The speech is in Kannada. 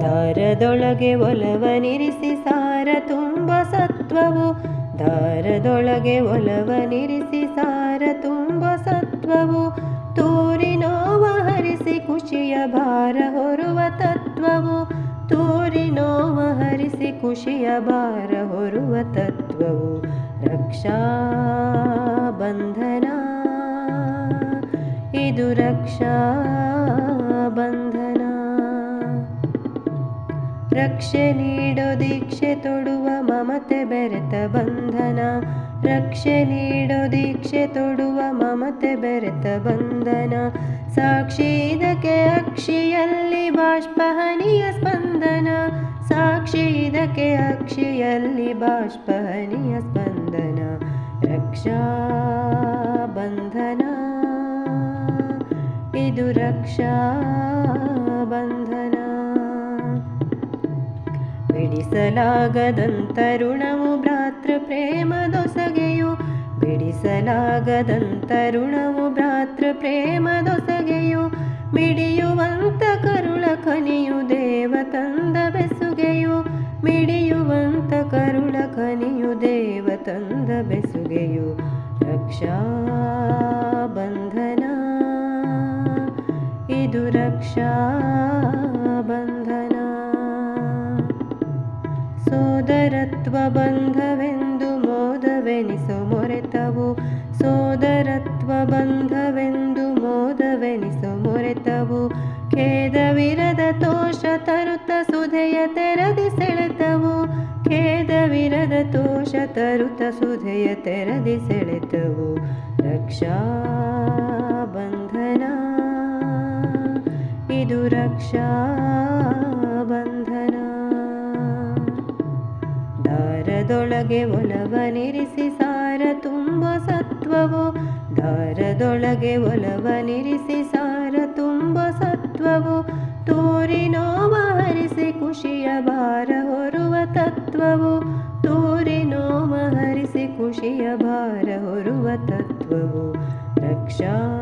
ದಾರದೊಳಗೆ ಒಲವನಿರಿಸಿ ಸಾರ ತುಂಬ ಸತ್ವವು. ದಾರದೊಳಗೆ ಒಲವನಿರಿಸಿ ಸಾರ ತುಂಬ ಸತ್ವವು. ತೂರಿ ನೋವ ಹರಿಸಿ ಖುಷಿಯ ಭಾರ ಹೊರುವ ತತ್ವವು. ತೂರಿ ನೋವ ಹರಿಸಿ ಖುಷಿಯ ಭಾರ ಹೊರುವ ತತ್ವವು. ರಕ್ಷಾ ಬಂಧನ, ಇದು ರಕ್ಷಾ ಬಂಧನ. ರಕ್ಷೆ ನೀಡೋ ದೀಕ್ಷೆ ತೊಡುವ ಮಮತೆ ಬೆರೆತ ಬಂಧನ. ರಕ್ಷೆ ನೀಡೋ ದೀಕ್ಷೆ ತೊಡುವ ಮಮತೆ ಬೆರೆತ ಬಂಧನ. ಸಾಕ್ಷಿ ಇದಕ್ಕೆ ಅಕ್ಷಿಯಲ್ಲಿ ಬಾಷ್ಪಹನಿಯ ಸ್ಪಂದನ. ಸಾಕ್ಷಿ ಇದಕ್ಕೆ ಅಕ್ಷಿಯಲ್ಲಿ ಬಾಷ್ಪಹನಿಯ ಸ್ಪಂದನ. ರಕ್ಷಾ ಬಂಧನ. ಇದು ರಕ್ಷಾ ಬಿಡಿಸಲಾಗದಂತರುಣವು ಭ್ರಾತೃ ಪ್ರೇಮದೊಸಗೆಯು ಬಿಡಿಸಲಾಗದಂತರುಣವು ಭ್ರಾತೃ ಪ್ರೇಮದೊಸಗೆಯು ಮಿಡಿಯುವಂತ ಕರುಳ ಕನಿಯು ದೇವ ತಂದ ಬೆಸುಗೆಯು. ಮಿಡಿಯುವಂತ ಕರುಳ ಕನಿಯು ದೇವ ತಂದ ಬೆಸುಗೆಯು. ರಕ್ಷಾ ಬಂಧನ, ಇದು ರಕ್ಷಾ ಬಂಧವೆಂದು ಮೋದವೆನಿಸು ಮೊರೆತವು, ಸೋದರತ್ವ ಬಂಧವೆಂದು ಮೋದವೆನಿಸು ಮೊರೆತವು, ಖೇದವಿರದ ತೋಷ ತರುತ್ತ ಸುಧೆಯ ತೆರದಿ ಸೆಳೆತವು, ಖೇದವಿರದ ತೋಷ ತರುತ್ತ ಸುಧೆಯ ತೆರದಿ ಸೆಳೆತವು. ರಕ್ಷಾ ಬಂಧನ, ಇದು ರಕ್ಷಾ ದಾರದೊಳಗೆ ಒಲವನಿರಿಸಿ ಸಾರ ತುಂಬ ಸತ್ವವು. ದಾರದೊಳಗೆ ಒಲವನಿರಿಸಿ ಸಾರ ತುಂಬ ಸತ್ವವು. ತೂರಿ ನೋವ ಹರಿಸಿ ಖುಷಿಯ ಭಾರ ಹೊರುವ ತತ್ವವು. ತೂರಿ ನೋವ ಹರಿಸಿ ಖುಷಿಯ ಭಾರ ಹೊರುವ ತತ್ವವು. ರಕ್ಷಾ